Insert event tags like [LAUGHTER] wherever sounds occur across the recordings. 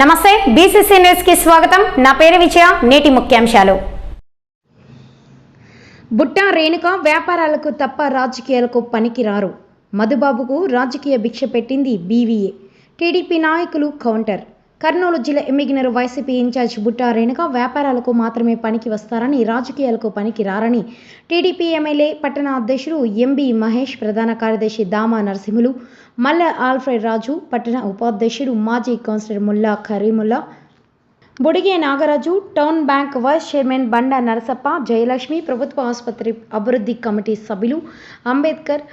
నమస్తే బీసీసీ న్యూస్కి స్వాగతం. నా పేరు విజయ నేటి ముఖ్యాంశాలు. బుట్టా రేణుక వ్యాపారాలకు తప్ప రాజకీయాలకు పనికిరారు. మధుబాబుకు రాజకీయ భిక్ష పెట్టింది బీవీఏ టీడీపీ నాయకులు కౌంటర్. కర్నూలు జిల్లా ఎమ్మిగినరు వైసీపీ ఇన్ఛార్జ్ బుట్టా రేణుక వ్యాపారాలకు మాత్రమే పనికి వస్తారని రాజకీయాలకు పనికి రారని టీడీపీ ఎమ్మెల్యే పట్టణ అధ్యక్షుడు ఎంబీ మహేష్ ప్రధాన కార్యదర్శి దామా నరసింహులు మల్ల ఆల్ఫ్రెడ్ రాజు పట్టణ ఉపాధ్యక్షుడు మాజీ councillor Mulla Karimulla Budige Nagaraju town bank vice chairman Banda Narasappa Jayalakshmi ప్రభుత్వ ఆసుపత్రి అభివృద్ధి కమిటీ సభ్యులు అంబేద్కర్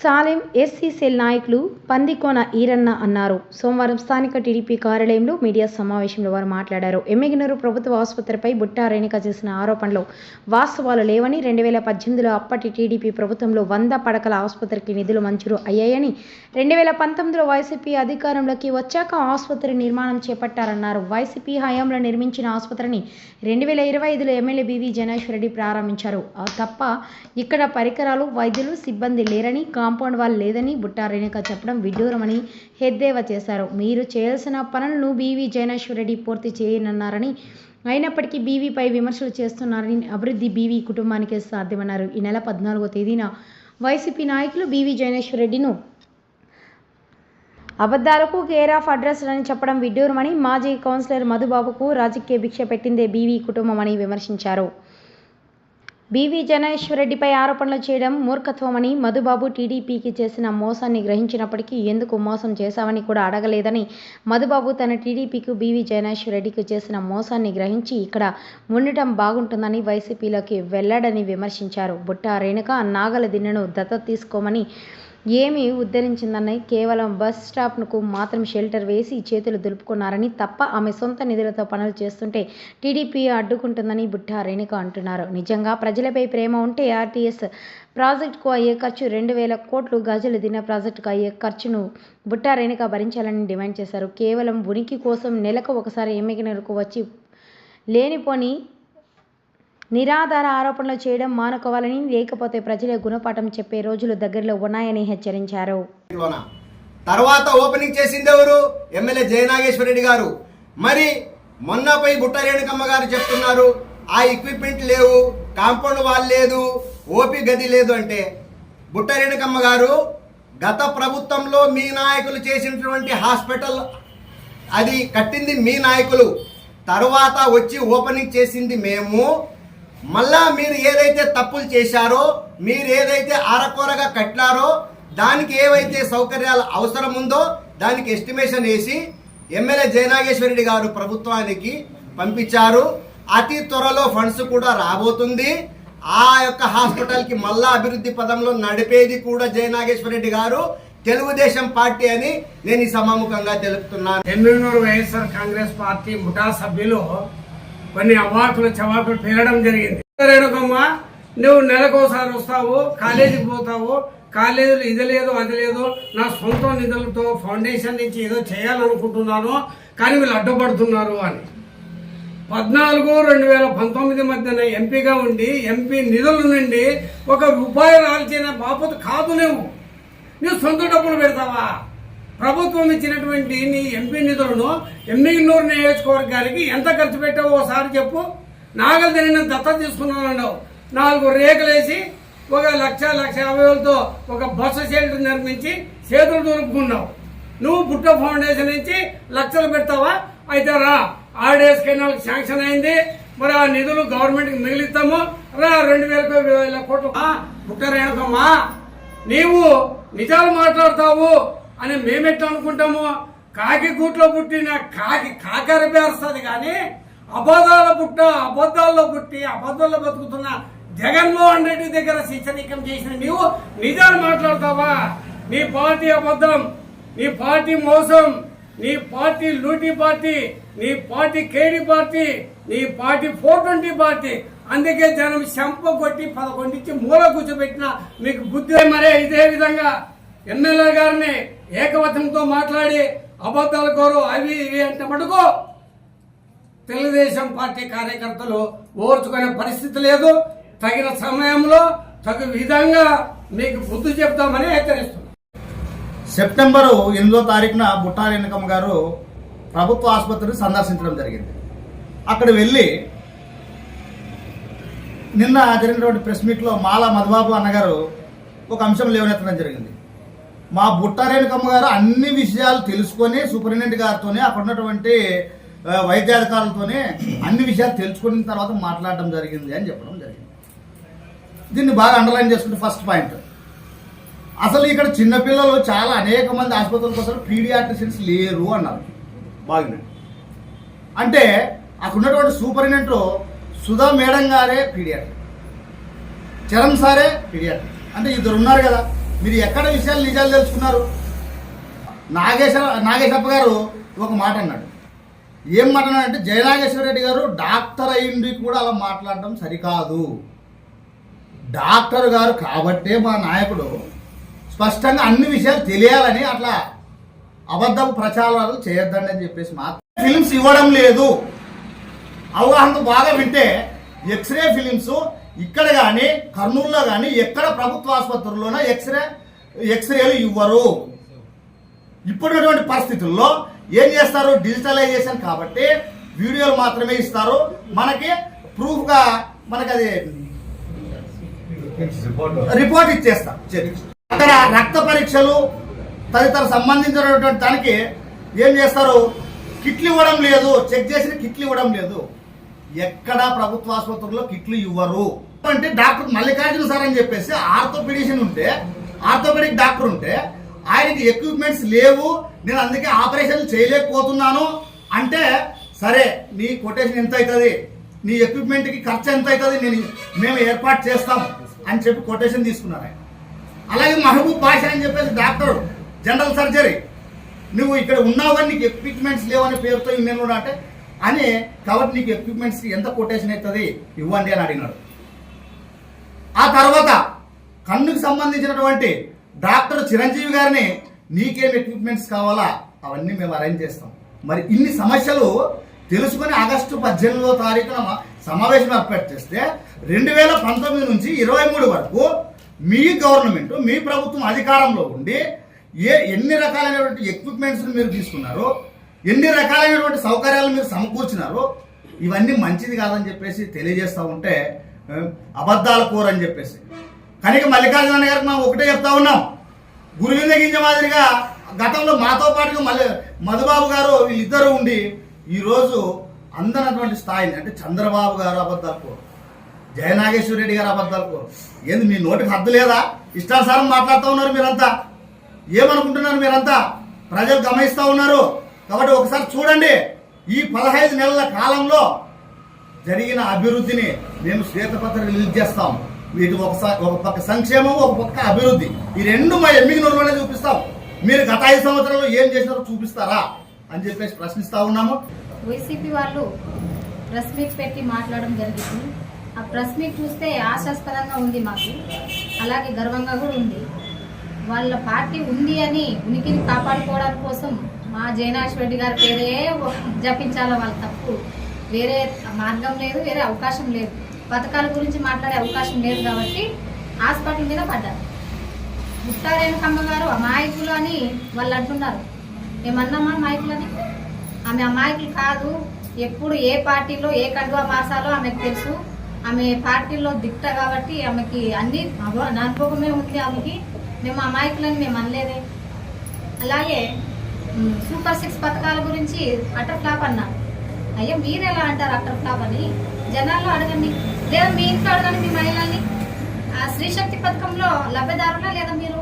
సాలెం ఎస్సీ సెల్ నాయకులు పందికోన ఈరన్న అన్నారు. సోమవారం స్థానిక టీడీపీ కార్యాలయంలో మీడియా సమావేశంలో వారు మాట్లాడారు. ఎమ్మెగినూరు ప్రభుత్వ ఆసుపత్రిపై బుట్టా రేణుక చేసిన ఆరోపణలు వాస్తవాలు లేవని రెండు వేల పద్దెనిమిదిలో అప్పటి టీడీపీ ప్రభుత్వంలో వంద పడకల ఆసుపత్రికి నిధులు మంజూరు అయ్యాయని రెండు వేల పంతొమ్మిదిలో వైసీపీ అధికారంలోకి వచ్చాక ఆసుపత్రి నిర్మాణం చేపట్టారన్నారు. వైసీపీ హయాంలో నిర్మించిన ఆసుపత్రిని రెండు వేల ఇరవై ఐదులో ఎమ్మెల్యే బీవీ జనేశ్వర్ రెడ్డి ప్రారంభించారు. తప్ప ఇక్కడ పరికరాలు వైద్యులు సిబ్బంది లేరని కాంపౌండ్ వాల్ లేదని బుట్టా రేణుక చెప్పడం విడ్డూరమని హెద్దేవా చేశారు. మీరు చేయాల్సిన పనులను బీవీ జనేశ్వర్ రెడ్డి పూర్తి చేయనన్నారని అయినప్పటికీ బీవీపై విమర్శలు చేస్తున్నారని అభివృద్ధి బీవీ కుటుంబానికే సాధ్యమన్నారు. ఈ నెల పద్నాలుగో తేదీన వైసీపీ నాయకులు బీవీ జనేశ్వర్ రెడ్డిను అబద్ధాలకు కేర్ ఆఫ్ అడ్రస్ అని చెప్పడం విడ్డూరమని మాజీ కౌన్సిలర్ మధుబాబుకు రాజకీయ భిక్ష పెట్టిందే బీవీ కుటుంబం అని విమర్శించారు. బీవీ జనేశ్వరరెడ్డిపై ఆరోపణలు చేయడం మూర్ఖత్వమని మధుబాబు టీడీపీకి చేసిన మోసాన్ని గ్రహించినప్పటికీ ఎందుకు మోసం చేశామని కూడా అడగలేదని మధుబాబు తన టీడీపీకి బీవీ జనేశ్వరరెడ్డికి చేసిన మోసాన్ని గ్రహించి ఇక్కడ ఉండటం బాగుంటుందని వైసీపీలోకి వెళ్ళాడని విమర్శించారు. బుట్ట రేణుక నాగల దిన్నెను దత్తత తీసుకోమని ఏమి ఉద్ధరించిందని కేవలం బస్ స్టాప్కు మాత్రం షెల్టర్ వేసి చేతులు దులుపుకున్నారని తప్ప ఆమె సొంత నిధులతో పనులు చేస్తుంటే టీడీపీ అడ్డుకుంటుందని బుట్టా రేణుక అంటున్నారు. నిజంగా ప్రజలపై ప్రేమ ఉంటే ఆర్టీఎస్ ప్రాజెక్టుకు అయ్యే ఖర్చు రెండు వేల కోట్లు గజలు దిన ప్రాజెక్టుకు అయ్యే ఖర్చును బుట్టా రేణుక భరించాలని డిమాండ్ చేశారు. కేవలం ఉనికి కోసం నెలకు ఒకసారి ఎమ్మిగినరకు వచ్చి లేనిపోని నిరాధార ఆరోపణలు చేయడం మానుకోవాలని లేకపోతే ప్రజలే గుణపాఠం చెప్పే రోజులు దగ్గరలో ఉన్నాయని హెచ్చరించారు. తర్వాత ఓపెనింగ్ చేసింది ఎవరు? ఎమ్మెల్యే జయనాగేశ్వర రెడ్డి గారు. మరి మొన్నపై బుట్ట రేణుకమ్మ గారు చెప్తున్నారు ఆ ఎక్విప్మెంట్ లేవు కాంపౌండ్ వాల్ లేదు ఓపి గది లేదు అంటే. బుట్ట రేణుకమ్మ గారు గత ప్రభుత్వంలో మీ నాయకులు చేసినటువంటి హాస్పిటల్ అది కట్టింది మీ నాయకులు. తర్వాత వచ్చి ఓపెనింగ్ చేసింది మేము మళ్ళా మీరు ఏదైతే తప్పులు చేశారో మీరు ఏదైతే ఆరకూరగా కట్టారో దానికి ఏవైతే సౌకర్యాలు అవసరం ఉందో దానికి ఎస్టిమేషన్ వేసి ఎమ్మెల్యే జయనాగేశ్వరరెడ్డి గారు ప్రభుత్వానికి పంపించారు. అతి త్వరలో ఫండ్స్ కూడా రాబోతుంది. ఆ యొక్క హాస్పిటల్కి మళ్ళా అభివృద్ధి పదంలో నడిపేది కూడా జయనాగేశ్వరరెడ్డి గారు. తెలుగుదేశం పార్టీ అని నేను ఈ సమాముఖంగా తెలుపుతున్నాను. ఎమ్మెల్యేలు వైఎస్ఆర్ కాంగ్రెస్ పార్టీ ముఠా సభ్యులు కొన్ని అవాకులు చవాకులు పేరడం జరిగింది. రేణుకమ్మ నువ్వు నెలకోసారి వస్తావు కాలేజీకి పోతావు కాలేజీలో ఇది లేదు అది లేదు నా సొంత నిధులతో ఫౌండేషన్ నుంచి ఏదో చేయాలనుకుంటున్నాను కానీ వీళ్ళు అడ్డుపడుతున్నారు అని. పద్నాలుగు రెండు వేల పంతొమ్మిది మధ్యన ఎంపీగా ఉండి ఎంపీ నిధుల నుండి ఒక రూపాయి రాల్చిన బాపతు కాదు నువ్వు. నువ్వు సొంత డబ్బులు పెడతావా? ప్రభుత్వం ఇచ్చినటువంటి నీ ఎంపీ నిధులను ఎమ్మిగినూరు నియోజకవర్గానికి ఎంత ఖర్చు పెట్టావో ఒకసారి చెప్పు. నాగల తిరిగిన దత్త తీసుకున్నావు నాలుగు రేకులేసి ఒక లక్ష లక్ష యాభై వేలతో ఒక బస్సు షెల్టర్ నిర్మించి చేతులు దొరుకుకున్నావు నువ్వు బుట్ట ఫౌండేషన్ నుంచి లక్షలు పెడతావా? అయితే రా ఆర్డీఎస్ కెనాల్ శాంక్షన్ అయింది. మరి ఆ నిధులు గవర్నమెంట్కి మిగిలిస్తాము. రా రెండు వేల వేల కోట్లు ఆ, బుట్ట రేణుకమ్మా. నీవు నిజాలు మాట్లాడతావు. అని మేమెట్లా అనుకుంటాము కాకి గూట్లో పుట్టిన కాకి కాకర పేరుస్తుంది కానీ అబద్ధాల పుట్ట అబద్ధాల్లో పుట్టి అబద్ధాల్లో బతుకుతున్న జగన్మోహన్ రెడ్డి దగ్గర శిక్షణీకం చేసిన నీవు నిజాలు మాట్లాడతావా? నీ పార్టీ అబద్ధం నీ పార్టీ మోసం నీ పార్టీ లూటీ పార్టీ నీ పార్టీ కేడి పార్టీ నీ పార్టీ ఫోర్ ట్వంటీ పార్టీ. అందుకే జనం శంప కొట్టి పదకొండించి మూల కూర్చోబెట్టిన మీకు బుద్ధి మరే ఇదే విధంగా ఎమ్మెల్యే గారిని ఏకవచనంతో మాట్లాడి అబద్ధాల కోరు అవి ఇవి అంటే మటుకు తెలుగుదేశం పార్టీ కార్యకర్తలు ఓర్చుకునే పరిస్థితి లేదు. తగిన సమయంలో తగు విధంగా మీకు బుద్ధి చెప్తామని హెచ్చరిస్తున్నాం. సెప్టెంబరు ఎనిమిదో తారీఖున బుట్టా రేణుకమ్మ గారు ప్రభుత్వ ఆసుపత్రిని సందర్శించడం జరిగింది. అక్కడ వెళ్ళి నిన్న జరిగినటువంటి ప్రెస్ మీట్లో మాలా మధుబాబు అన్నగారు ఒక అంశం లేవనెత్తడం జరిగింది. మా బుట్టారేణుకమ్మ గారు అన్ని విషయాలు తెలుసుకొని సూపరింటెండెంట్ గారితోనే అక్కడ ఉన్నటువంటి వైద్యాధికారులతోనే అన్ని విషయాలు తెలుసుకున్న తర్వాత మాట్లాడడం జరిగింది అని చెప్పడం జరిగింది. దీన్ని బాగా అండర్లైన్ చేసుకుంటే ఫస్ట్ పాయింట్ అసలు ఇక్కడ చిన్నపిల్లలు చాలా అనేక మంది ఆసుపత్రులకు వస్తారు పీడియాట్రిషియన్స్ లేరు అన్నారు. బాగుంది. అంటే అక్కడ ఉన్నటువంటి సూపరింటెండెంట్ సుధా మేడం గారే పీడియాట్రిక్ చరణ్ సారే పీడియాట్రిక్ అంటే ఇద్దరు ఉన్నారు కదా. మీరు ఎక్కడ విషయాలు నిజాలు తెలుసుకున్నారు? నాగేశ్వర నాగేశప్ప గారు ఒక మాట అన్నాడు. ఏం మాట అంటే జయనాగేశ్వర రెడ్డి గారు డాక్టర్ అయ్యింది కూడా అలా మాట్లాడడం సరికాదు. డాక్టర్ గారు కాబట్టే మా నాయకుడు స్పష్టంగా అన్ని విషయాలు తెలియాలని అట్లా అబద్ధపు ప్రచారాలు చేయొద్దండి అని చెప్పేసి మాత్రం ఫిలిమ్స్ ఇవ్వడం లేదు. అవగాహనతో బాగా వింటే ఎక్స్రే ఫిలిమ్స్ ఇక్కడ కానీ కర్నూలులో కానీ ఎక్కడ ప్రభుత్వ ఆసుపత్రుల్లోనో ఎక్స్రే ఎక్స్రేలు ఇవ్వరు. ఇప్పుడున్నటువంటి పరిస్థితుల్లో ఏం చేస్తారు? డిజిటలైజేషన్ కాబట్టి వీడియోలు మాత్రమే ఇస్తారు. మనకి ప్రూఫ్గా మనకి అది రిపోర్ట్ ఇచ్చేస్తాం అక్కడ రక్త పరీక్షలు తదితర సంబంధించినటువంటి దానికి ఏం చేస్తారు? కిట్లు ఇవ్వడం లేదు. చెక్ చేసిన కిట్లు ఇవ్వడం లేదు. ఎక్కడ ప్రభుత్వ ఆసుపత్రుల్లో కిట్లు ఇవ్వరు. అంటే డాక్టర్ మల్లికార్జున సార్ అని చెప్పేసి ఆర్థోపెడిషన్ ఉంటే ఆర్థోపెడిక్ డాక్టర్ ఉంటే ఆయనకి ఎక్విప్మెంట్స్ లేవు నేను అందుకే ఆపరేషన్ చేయలేకపోతున్నాను. అంటే సరే నీ కొటేషన్ ఎంత అవుతుంది? నీ ఎక్విప్మెంట్కి ఖర్చు ఎంత అవుతుంది? నేను మేము ఏర్పాటు చేస్తాం అని చెప్పి కొటేషన్ తీసుకున్నారు ఆయన. అలాగే మహబూబ్ బాషా అని చెప్పేసి డాక్టర్ జనరల్ సర్జరీ నువ్వు ఇక్కడ ఉన్నావని నీకు ఎక్విప్మెంట్స్ లేవనే పేరుతో నేను అంటే అని కాబట్టి నీకు ఎక్విప్మెంట్స్ ఎంత కొటేషన్ అవుతుంది? ఇవ్వండి అని అడిగినాడు. ఆ తర్వాత కన్నుకు సంబంధించినటువంటి డాక్టర్ చిరంజీవి గారిని నీకేం ఎక్విప్మెంట్స్ కావాలా? అవన్నీ మేము అరేంజ్ చేస్తాం. మరి ఇన్ని సమస్యలు తెలుసుకొని ఆగస్టు పద్దెనిమిదో తారీఖున సమావేశం ఏర్పాటు చేస్తే రెండు వేల పంతొమ్మిది నుంచి ఇరవై మూడు వరకు మీ గవర్నమెంట్ మీ ప్రభుత్వం అధికారంలో ఉండి ఏ ఎన్ని రకాలైనటువంటి ఎక్విప్మెంట్స్ మీరు తీసుకున్నారు ఎన్ని రకాలైనటువంటి సౌకర్యాలు మీరు సమకూర్చినారో ఇవన్నీ మంచిది కాదని చెప్పేసి తెలియజేస్తూ ఉంటే అబద్ధాల కూర అని చెప్పేసి. కనుక మల్లికార్జున గారికి మనం ఒకటే చెప్తా ఉన్నాం. గురువింద గింజ మాదిరిగా గతంలో మాతో పాటుగా మల్లి మధుబాబు గారు వీళ్ళిద్దరూ ఉండి ఈరోజు అందనటువంటి స్థాయిని అంటే చంద్రబాబు గారు అబద్ధాలు కూర జయనాగేశ్వర రెడ్డి గారు అబద్ధాలు కూర. ఏంది మీ నోటికి హద్దు లేదా? ఇష్టానుసారం మాట్లాడుతూ ఉన్నారు మీరంతా. ఏమనుకుంటున్నారు మీరంతా? ప్రజలు గమనిస్తూ ఉన్నారు. కాబట్టి ఒకసారి చూడండి ఈ పదహైదు నెలల కాలంలో జరిగిన అభివృద్ధిని మేము శ్వేతపత్రం రిలీజ్ చేస్తాం. వీటి ఒకసారి ఒక పక్క సంక్షేమం ఒక పక్క అభివృద్ధి. ఈ రెండు మా ఎమ్మిగినూరులోనే చూపిస్తాం. మీరు గత ఐదు సంవత్సరాల్లో ఏం చేసినారో చూపిస్తారా అని చెప్పేసి ప్రశ్నిస్తా ఉన్నాము. వైసీపీ వాళ్ళు ప్రెస్ మీట్ పెట్టి మాట్లాడడం జరిగింది. ఆ ప్రెస్ మీట్ చూస్తే ఆశాస్పదంగా ఉంది మాకు. అలాగే గర్వంగా కూడా ఉంది. వాళ్ళ పార్టీ ఉంది అని ఉనికిని కాపాడుకోవడం కోసం మా జయనాథ్ రెడ్డి గారి పేరే జపించాలో వాళ్ళ తప్పు. వేరే మార్గం లేదు వేరే అవకాశం లేదు. పథకాల గురించి మాట్లాడే అవకాశం లేదు కాబట్టి హాస్పిటల్ మీద పడ్డారు. ముత్తారేణుకమ్మ గారు అమాయకులు అని వాళ్ళు అంటున్నారు. ఏమన్నామా అమాయకులని? ఆమె అమాయకులు కాదు. ఎప్పుడు ఏ పార్టీలో ఏ కడువా మాసాలో ఆమెకు తెలుసు. ఆమె పార్టీలో దిట్ట కాబట్టి ఆమెకి అన్ని అనుభవమే ఉంది ఆమెకి. మేము అమాయకులని మేము అనలేదే. అలాగే సూపర్ సిక్స్ పథకాల గురించి అటర్ ఫ్లాప్ అన్నారు అయ్యో మీరు ఎలా అంటారు అటర్ ఫ్లాప్ అని? జనాల్లో అడగండి. లేదా మీ ఇంట్లో అడగండి మీ మహిళల్ని. ఆ స్త్రీశక్తి పథకంలో లబ్ధిదారులా లేదా మీరు?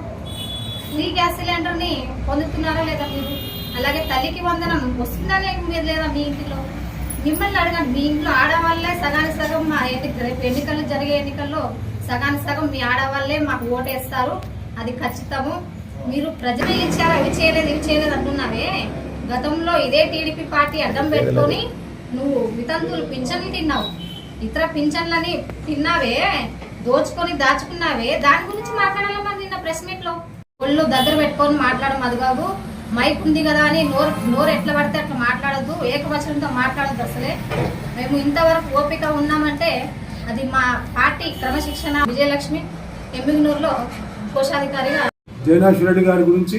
ఫ్రీ గ్యాస్ సిలిండర్ని పొందుతున్నారా లేదా మీరు? అలాగే తల్లికి వందనం వస్తుందా లేక మీరు లేదా మీ ఇంటిలో? మిమ్మల్ని అడగండి. మీ ఇంట్లో ఆడవాళ్ళే సగానికి సగం మా రేపు ఎన్నికలు జరిగే ఎన్నికల్లో సగానికి సగం మీ ఆడవాళ్ళే మాకు ఓటేస్తారు. అది ఖచ్చితము. మీరు ప్రజలు ఇచ్చారు అవి చేయలేదు ఇవి చేయలేదు అంటున్నావే? గతంలో ఇదే టీడీపీ పార్టీ అడ్డం పెట్టుకొని నువ్వు వితంతులు పింఛన్లు తిన్నావు. ఇతర పింఛన్లని తిన్నావే దోచుకొని దాచుకున్నావే. దాని గురించి మాట్లాడాలమ్మా నిన్న ప్రెస్ మీట్లో ఒళ్ళు దగ్గర పెట్టుకొని మాట్లాడడం అది మైక్ ఉంది కదా అని నోరు నోరు ఎట్లా పడితే అట్లా మాట్లాడద్దు. ఏకవచనంతో మాట్లాడద్దు అసలే. మేము ఇంతవరకు ఓపిక ఉన్నామంటే అది మా పార్టీ క్రమశిక్షణ. విజయలక్ష్మి ఎమ్మిగనూరులో కోశాధికారిగా జయనాథ్ రెడ్డి గారి గురించి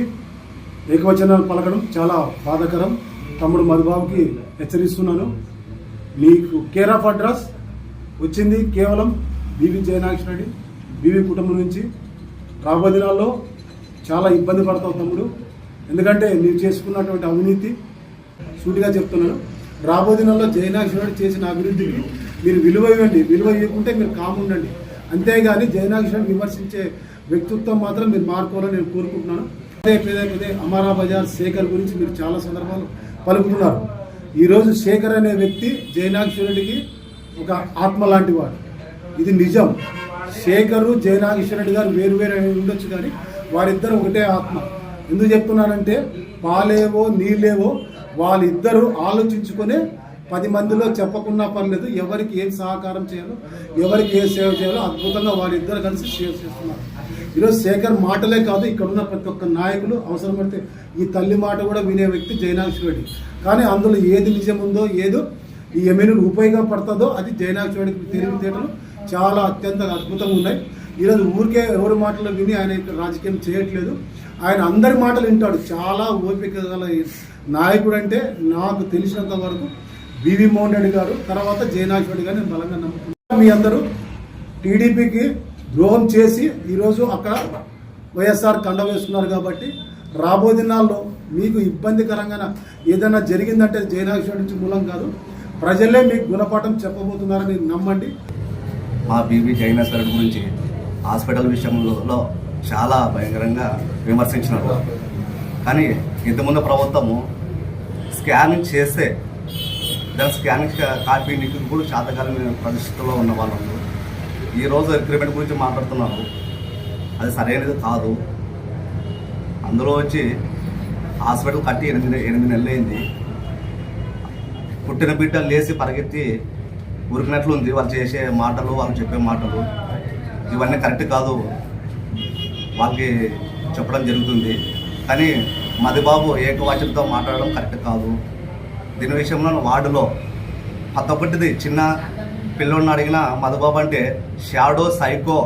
ఏకవచనాలు పలకడం చాలా బాధకరం. తమ్ముడు మధుబాబుకి హెచ్చరిస్తున్నాను. మీకు కేర్ ఆఫ్ అడ్రస్ వచ్చింది కేవలం బీవీ జయనాక్ష రెడ్డి బీవీ కుటుంబం నుంచి. రాబో దినాల్లో చాలా ఇబ్బంది పడతావు తమ్ముడు. ఎందుకంటే నీవు చేసుకున్నటువంటి అవినీతి సూటిగా చెప్తున్నాను. రాబో దినాల్లో జయనాక్ష చేసిన అభివృద్ధికి మీరు విలువ ఇవ్వండి. విలువ ఇవ్వకుంటే మీరు కాము ఉండండి అంతేగాని జయనాక్ష విమర్శించే వ్యక్తిత్వం మాత్రం మీరు మార్చుకోవాలని నేను కోరుకుంటున్నాను. అదే పదే పదే అమారా బజార్ శేఖర్ గురించి మీరు చాలా సందర్భాలు పలుకుతున్నారు. ఈరోజు శేఖర్ అనే వ్యక్తి జయనాక్ష ఒక ఆత్మ లాంటి వాడు. ఇది నిజం. శేఖరు జయనాగేశ్వర గారు వేరు వేరు అనేది ఉండొచ్చు కానీ వారిద్దరు ఒకటే ఆత్మ. ఎందుకు చెప్తున్నానంటే పాలేవో నీళ్ళేవో వాళ్ళిద్దరూ ఆలోచించుకొని పది మందిలో చెప్పకున్నా పర్లేదు ఎవరికి ఏం సహకారం చేయాలో ఎవరికి ఏ సేవ చేయాలో అద్భుతంగా వాళ్ళిద్దరు కలిసి సేవ చేస్తున్నారు. ఈరోజు శేఖర్ మాటలే కాదు ఇక్కడ ఉన్న ప్రతి ఒక్క నాయకులు అవసరపడితే ఈ తల్లి మాట కూడా వినే వ్యక్తి జయనాగేశ్వర రెడ్డి. కానీ అందులో ఏది నిజం ఉందో ఏదో ఈ ఎమ్మెల్యేలు ఉపయోగపడుతుందో అది జయనాగేశ్వర రెడ్డికి తెలివితేటలు చాలా అత్యంత అద్భుతంగా ఉన్నాయి. ఈరోజు ఊరికే ఎవరి మాటలు విని ఆయన రాజకీయం చేయట్లేదు. ఆయన అందరి మాటలు వింటాడు. చాలా ఓపిక గల నాయకుడు అంటే నాకు తెలిసినంత వరకు బివి మోహన్ రెడ్డి గారు. తర్వాత జయనాథ్ రెడ్డి గారు నేను బలంగా నమ్ముతున్నాను మీ అందరూ టీడీపీకి ద్రోహం చేసి ఈరోజు అక్కడ వైఎస్ఆర్ కండ వేస్తున్నారు కాబట్టి రాబో దినాల్లో మీకు ఇబ్బందికరంగా ఏదైనా జరిగిందంటే జయనాథ్ నుంచి మూలం కాదు. ప్రజలే మీకు గుణపాఠం చెప్పబోతున్నారని నమ్మండి. మా బీబీ జైనేశ్వరుడు గురించి హాస్పిటల్ విషయంలో చాలా భయంకరంగా విమర్శించినారు. కానీ ఇంతకుముందు ప్రభుత్వము స్కానింగ్ చేస్తే దాని స్కానింగ్ కాపీ నీకు కూడా శాతకాలం పరిస్థితుల్లో ఉన్న వాళ్ళు ఈరోజు అగ్రిమెంట్ గురించి మాట్లాడుతున్నారు. అది సరైనది కాదు. అందులో వచ్చి హాస్పిటల్ కట్టి ఎనిమిది ఎనిమిది నెలలు అయింది. పుట్టిన బిడ్డ లేచి పరిగెత్తి ఉరికినట్లు ఉంది వాళ్ళు చేసే మాటలు వాళ్ళు చెప్పే మాటలు ఇవన్నీ కరెక్ట్ కాదు. వాళ్ళకి చెప్పడం జరుగుతుంది. కానీ మదిబాబు ఏకవాచనతో మాట్లాడడం కరెక్ట్ కాదు. దీని విషయంలో వార్డులో పత్తొక్కటిది చిన్న పిల్లోడిని అడిగిన మధుబాబు అంటే షాడో సైకో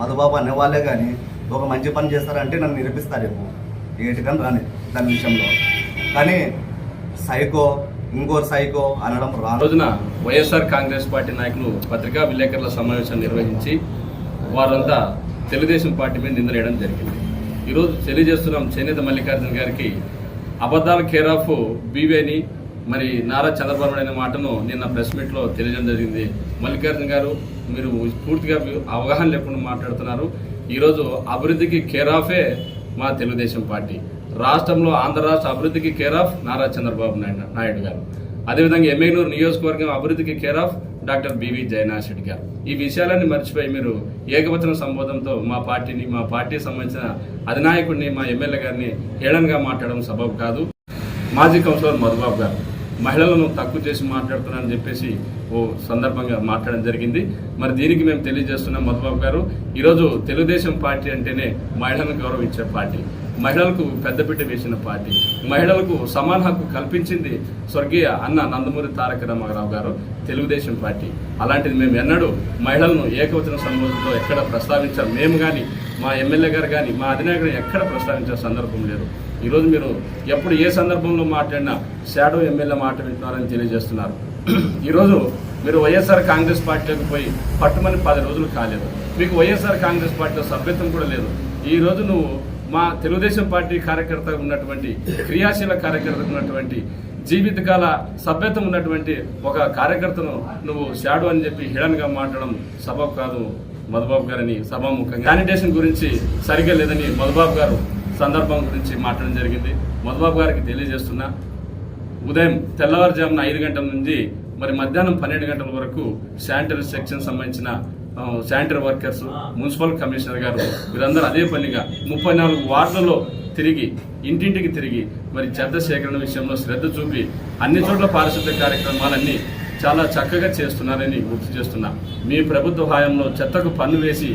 మధుబాబు అనేవాళ్ళే కానీ ఒక మంచి పని చేస్తారంటే నన్ను నిరూపిస్తారేమో ఏటికని రాని దాని విషయంలో. కానీ సైకో ఇంకో సైకో అనడం ఆ రాను రోజున వైఎస్ఆర్ కాంగ్రెస్ పార్టీ నాయకులు పత్రికా విలేకరుల సమావేశం నిర్వహించి వారంతా తెలుగుదేశం పార్టీ మీద నిందలేయడం జరిగింది. ఈరోజు తెలియజేస్తున్నాం చేనేత మల్లికార్జున గారికి. అబద్ధాల కేర్ ఆఫ్ బీవేని మరి నారా చంద్రబాబు నాయుడు అనే మాటను నిన్న ప్రెస్ మీట్లో తెలియజేయడం జరిగింది. మల్లికార్జున గారు మీరు పూర్తిగా అవగాహన లేకుండా మాట్లాడుతున్నారు. ఈరోజు అభివృద్ధికి కేర్ ఆఫే మా తెలుగుదేశం పార్టీ. రాష్ట్రంలో ఆంధ్ర రాష్ట్ర అభివృద్ధికి కేర్ ఆఫ్ నారా చంద్రబాబు నాయుడు నాయుడు గారు. అదేవిధంగా ఎమ్మెగ్నూరు నియోజకవర్గం అభివృద్ధికి care of doctor BV Jayanath Reddy గారు. ఈ విషయాలన్నీ మర్చిపోయి మీరు ఏకవచన సంబోధంతో మా పార్టీని మా పార్టీకి సంబంధించిన అధినాయకుడిని మా ఎమ్మెల్యే గారిని హేళనగా మాట్లాడడం సబబు కాదు. మాజీ కౌన్సిలర్ మధుబాబు గారు మహిళలను తక్కువ చేసి మాట్లాడుతున్నారని చెప్పేసి ఓ సందర్భంగా మాట్లాడడం జరిగింది. మరి దీనికి మేము తెలియజేస్తున్నాం మధుబాబు గారు. ఈరోజు తెలుగుదేశం పార్టీ అంటేనే మహిళలను గౌరవించే పార్టీ మహిళలకు పెద్దపీట వేసిన పార్టీ మహిళలకు సమాన హక్కు కల్పించింది స్వర్గీయ అన్న నందమూరి తారక రామారావు గారు తెలుగుదేశం పార్టీ. అలాంటిది మేము ఎన్నడూ మహిళలను ఏకవచన సంబోధనతో ఎక్కడ ప్రస్తావించాం మేము కానీ మా ఎమ్మెల్యే గారు కానీ మా అధినాయకుడు ఎక్కడ ప్రస్తావించే సందర్భం లేదు. ఈరోజు మీరు ఎప్పుడు ఏ సందర్భంలో మాట్లాడినా షాడో ఎమ్మెల్యే మాట వింటున్నారని తెలియజేస్తున్నారు. [CLEARS THROAT] ఈరోజు మీరు వైఎస్ఆర్ కాంగ్రెస్ పార్టీలోకి పోయి పట్టుమని పది రోజులు కాలేదు. మీకు వైఎస్ఆర్ కాంగ్రెస్ పార్టీలో సభ్యత్వం కూడా లేదు. ఈ రోజు నువ్వు మా తెలుగుదేశం పార్టీ కార్యకర్త ఉన్నటువంటి క్రియాశీల కార్యకర్త ఉన్నటువంటి జీవితకాల సభ్యత్వం ఉన్నటువంటి ఒక కార్యకర్తను నువ్వు షాడో అని చెప్పి హిడన్గా మాట్లాడడం సబబు కాదు మధుబాబు గారని సభాముఖంగా. శానిటేషన్ గురించి సరిగ్గా లేదని మధుబాబు గారు సందర్భం గురించి మాట్లాడడం జరిగింది. మధుబాబు గారికి తెలియజేస్తున్నా ఉదయం తెల్లవారుజామున ఐదు గంటల నుంచి మరి మధ్యాహ్నం పన్నెండు గంటల వరకు శానిటరీ సెక్షన్ సంబంధించిన sanitary workers municipal commissioner garu వీరందరూ అదే పనిగా ముప్పై నాలుగు వార్డులలో తిరిగి ఇంటింటికి తిరిగి మరి చెత్త సేకరణ విషయంలో శ్రద్ధ చూపి అన్ని చోట్ల పారిశుద్ధ్య కార్యక్రమాలన్నీ చాలా చక్కగా చేస్తున్నారని గుర్తు చేస్తున్నా. మీ ప్రభుత్వ హయాంలో చెత్తకు పన్ను వేసి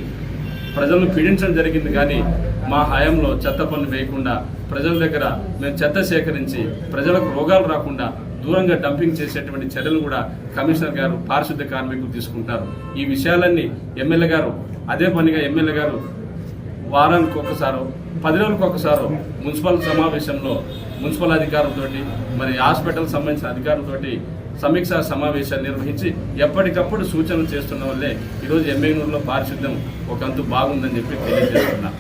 ప్రజలను పీడించడం జరిగింది కానీ మా హయాంలో చెత్త పనులు వేయకుండా ప్రజల దగ్గర మేము చెత్త సేకరించి ప్రజలకు రోగాలు రాకుండా దూరంగా డంపింగ్ చేసేటువంటి చర్యలు కూడా కమిషనర్ గారు పారిశుద్ధ్య కార్మికులు తీసుకుంటారు. ఈ విషయాలన్నీ ఎమ్మెల్యే గారు అదే పనిగా ఎమ్మెల్యే గారు వారానికి ఒకసారో పది రోజులకు ఒకసారో మున్సిపల్ సమావేశంలో మున్సిపల్ అధికారులతోటి మరి హాస్పిటల్ సంబంధించిన అధికారులతోటి సమీక్షా సమావేశాలు నిర్వహించి ఎప్పటికప్పుడు సూచనలు చేస్తున్న వల్లే ఈరోజు ఎమ్మెగనూరులో పారిశుద్ధ్యం ఒక అంతు బాగుందని చెప్పి తెలియజేస్తున్నా.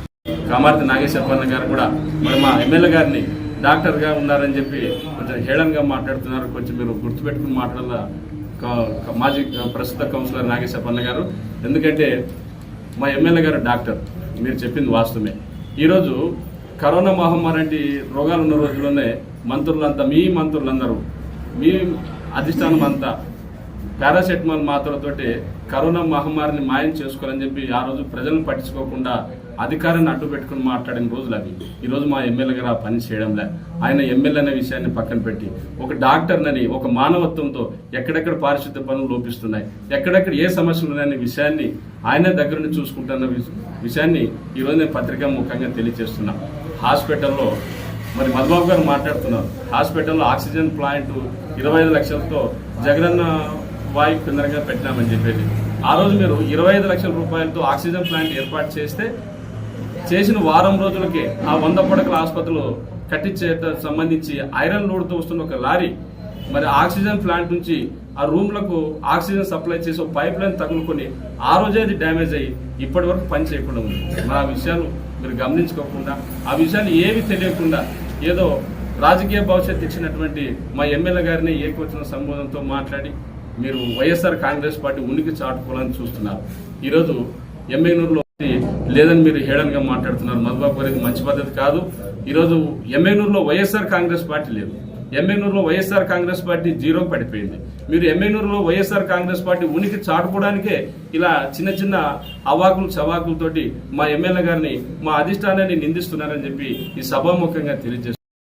కామార్తి నాగేశ్వరపన్న గారు కూడా మరి మా ఎమ్మెల్యే గారిని డాక్టర్గా ఉన్నారని చెప్పి కొంచెం హేళనగా మాట్లాడుతున్నారు. కొంచెం మీరు గుర్తుపెట్టుకుని మాట్లాడాల? మాజీ ప్రస్తుత కౌన్సిలర్ నాగేశ్వరపన్న గారు. ఎందుకంటే మా ఎమ్మెల్యే గారు డాక్టర్. మీరు చెప్పింది వాస్తవమే. ఈరోజు కరోనా మహమ్మారి అంటే రోగాలు ఉన్న రోజుల్లోనే మంత్రులంతా మీ మంత్రులందరూ మీ అధిష్టానం అంతా పారాసెటమాల్ మాత్రలతోటి కరోనా మహమ్మారిని మాయం చేసుకోవాలని చెప్పి ఆ రోజు ప్రజలను పట్టించుకోకుండా అధికారాన్ని అడ్డు పెట్టుకుని మాట్లాడిన రోజులు అవి. ఈరోజు మా ఎమ్మెల్యే గారు ఆ పని చేయడంలే. ఆయన ఎమ్మెల్యే అనే విషయాన్ని పక్కన పెట్టి ఒక డాక్టర్నని ఒక మానవత్వంతో ఎక్కడెక్కడ పారిశుద్ధ్య పనులు లోపిస్తున్నాయి ఎక్కడెక్కడ ఏ సమస్యలు ఉన్నాయనే విషయాన్ని ఆయన దగ్గరుండి చూసుకుంటున్న విషయాన్ని ఈ రోజు నేను పత్రికా ముఖంగా తెలియజేస్తున్నా. హాస్పిటల్లో మరి మధుబాబు గారు మాట్లాడుతున్నారు. హాస్పిటల్లో ఆక్సిజన్ ప్లాంట్ ఇరవై ఐదు లక్షలతో జగనన్న వాయు కేంద్రంగా పెట్టినామని చెప్పేసి ఆ రోజు మీరు ఇరవై ఐదు లక్షల రూపాయలతో ఆక్సిజన్ ప్లాంట్ ఏర్పాటు చేస్తే చేసిన వారం రోజులకే ఆ వంద పడకల ఆసుపత్రిలో కట్టించే సంబంధించి ఐరన్ లోడ్తో వస్తున్న ఒక లారీ మరి ఆక్సిజన్ ప్లాంట్ నుంచి ఆ రూమ్లకు ఆక్సిజన్ సప్లై చేసి ఒక పైప్ లైన్ తగులుకొని ఆ రోజే అది డ్యామేజ్ అయ్యి ఇప్పటి వరకు పని చేయకుండా ఉంది. మా విషయాలు మీరు గమనించుకోకుండా ఆ విషయాలు ఏవి తెలియకుండా ఏదో రాజకీయ భవిష్యత్తు ఇచ్చినటువంటి మా ఎమ్మెల్యే గారిని ఏకవచన సంబోధనతో మాట్లాడి మీరు వైఎస్ఆర్ కాంగ్రెస్ పార్టీ ఉనికి చాటుకోవాలని చూస్తున్నారు. ఈరోజు ఎమ్మెగనూరులో లేదని మీరు హేళనగా మాట్లాడుతున్నారు. మధుబాబు గారికి మంచి పద్ధతి కాదు. ఈరోజు ఎంఐనూరులో వైఎస్ఆర్ కాంగ్రెస్ పార్టీ లేదు. ఎమ్మెనూరులో వైఎస్ఆర్ కాంగ్రెస్ పార్టీ జీరో పడిపోయింది. మీరు ఎమ్మెనూరులో వైఎస్ఆర్ కాంగ్రెస్ పార్టీ ఉనికి చాటుకోవడానికే ఇలా చిన్న చిన్న అవాకులు చవాకులతోటి మా ఎమ్మెల్యే గారిని మా అధిష్టానాన్ని నిందిస్తున్నారని చెప్పి ఈ సభాముఖంగా తెలియజేస్తున్నారు